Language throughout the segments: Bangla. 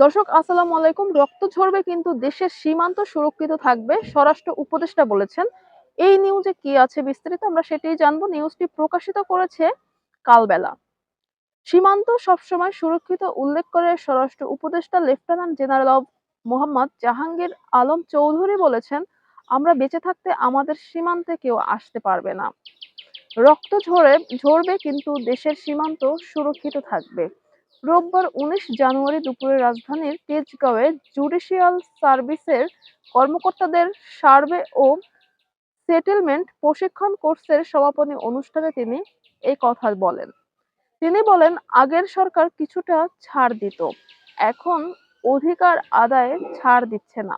দর্শক, আসসালামু আলাইকুম। রক্ত ঝরবে কিন্তু দেশের সীমান্ত সুরক্ষিত থাকবে, স্বরাষ্ট্র উপদেষ্টা বলেছেন। এই নিউজে কি আছে বিস্তারিত আমরা সেটাই জানব। নিউজটি প্রকাশিত করেছে কালবেলা। সীমান্ত সবসময় সুরক্ষিত উল্লেখ করে স্বরাষ্ট্র উপদেষ্টা লেফটেন্যান্ট জেনারেল অব মোহাম্মদ জাহাঙ্গীর আলম চৌধুরী বলেছেন, আমরা বেঁচে থাকতে আমাদের সীমান্তে কেউ আসতে পারবে না। রক্ত ঝরে, ঝরবে কিন্তু দেশের সীমান্ত সুরক্ষিত থাকবে। রোববার উনিশ জানুয়ারি দুপুরে রাজধানীর তেজগাঁওয়ে জুডিশিয়াল সার্ভিসের কর্মকর্তাদের সার্ভে ও সেটেলমেন্ট প্রশিক্ষণ কোর্সের সমাপনী অনুষ্ঠানে তিনি এই কথা বলেন। তিনি বলেন, আগের সরকার কিছুটা ছাড় দিত, এখন অধিকার আদায়ে ছাড় দিচ্ছে না।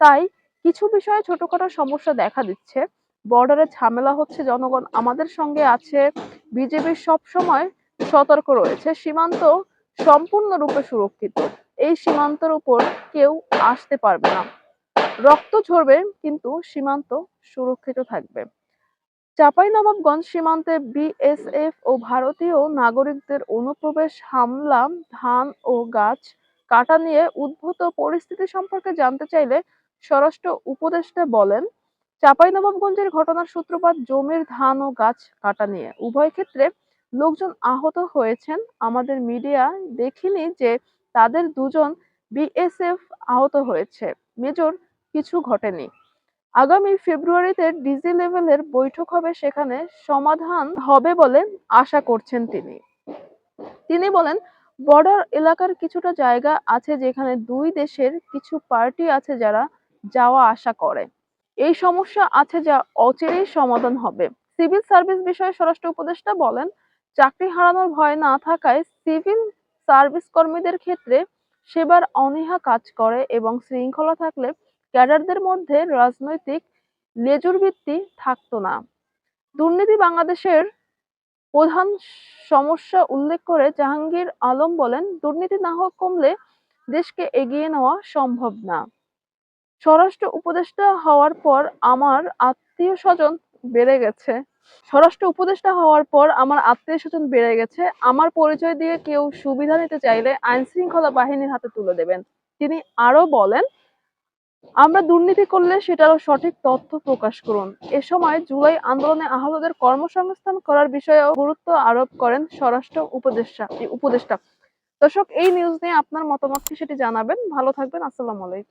তাই কিছু বিষয়ে ছোটখাটো সমস্যা দেখা দিচ্ছে। বর্ডারে ঝামেলা হচ্ছে, জনগণ আমাদের সঙ্গে আছে, বিজেপি সব সময় সতর্ক রয়েছে, সীমান্ত সম্পূর্ণরূপে সুরক্ষিত। এই সীমান্তের উপর কেউ আসতে পারবে না। রক্ত ঝরবে, কিন্তু সীমান্ত সুরক্ষিত থাকবে। চাঁপাইনবাবগঞ্জ সীমান্তে বিএসএফ ও ভারতীয় নাগরিকদের অনুপ্রবেশ হামলা, ধান ও গাছ কাটা নিয়ে উদ্ভূত পরিস্থিতি সম্পর্কে জানতে চাইলে স্বরাষ্ট্র উপদেষ্টা বলেন, চাঁপাইনবাবগঞ্জের ঘটনার সূত্রপাত জমির ধান ও গাছ কাটা নিয়ে। উভয় ক্ষেত্রে লোকজন আহত হয়েছেন। আমাদের মিডিয়া দেখিনি যে তাদের দুজন বিএসএফ আহত হয়েছে। মেজর, কিছু ঘটেনি। আগামী ফেব্রুয়ারিতে ডিজি লেভেলের বৈঠক হবে, সেখানে সমাধান হবে বলে আশা করছেন তিনি। তিনি বলেন, বর্ডার এলাকার কিছুটা জায়গা আছে যেখানে দুই দেশের কিছু পার্টি আছে যারা যাওয়া আসা করে। এই সমস্যা আছে যা অচিরেই সমাধান হবে। সিভিল সার্ভিস বিষয়ে স্বরাষ্ট্র উপদেষ্টা বলেন চাকরি হারানোর ভয় না থাকায় সিভিল সার্ভিস কর্মীদের ক্ষেত্রে সেবার অনীহা কাজ করে এবং শৃঙ্খলা থাকলে ক্যাডারদের মধ্যে রাজনৈতিক লেজুর ভিত্তি থাকতো না। দুর্নীতি বাংলাদেশের প্রধান সমস্যা উল্লেখ করে জাহাঙ্গীর আলম বলেন, দুর্নীতি না হোক কমলে দেশকে এগিয়ে নেওয়া সম্ভব না। স্বরাষ্ট্র উপদেষ্টা হওয়ার পর আমার আত্মীয় স্বজন বেড়ে গেছে। স্বরাষ্ট্র উপদেষ্টা হওয়ার পর আমার আত্মীয় স্বজন বেড়ে গেছে। আমার পরিচয় দিয়ে কেউ সুবিধা নিতে চাইলে আইন শৃঙ্খলা বাহিনীর হাতে তুলে দেবেন। তিনি আরও বলেন, আমরা দুর্নীতি করলে সেটারও সঠিক তথ্য প্রকাশ করুন। এ সময় জুলাই আন্দোলনে আহতদের কর্মসংস্থান করার বিষয়েও গুরুত্ব আরোপ করেন স্বরাষ্ট্র উপদেষ্টা উপদেষ্টা। দর্শক, এই নিউজ নিয়ে আপনার মতামত সেটি জানাবেন। ভালো থাকবেন, আসসালামু আলাইকুম।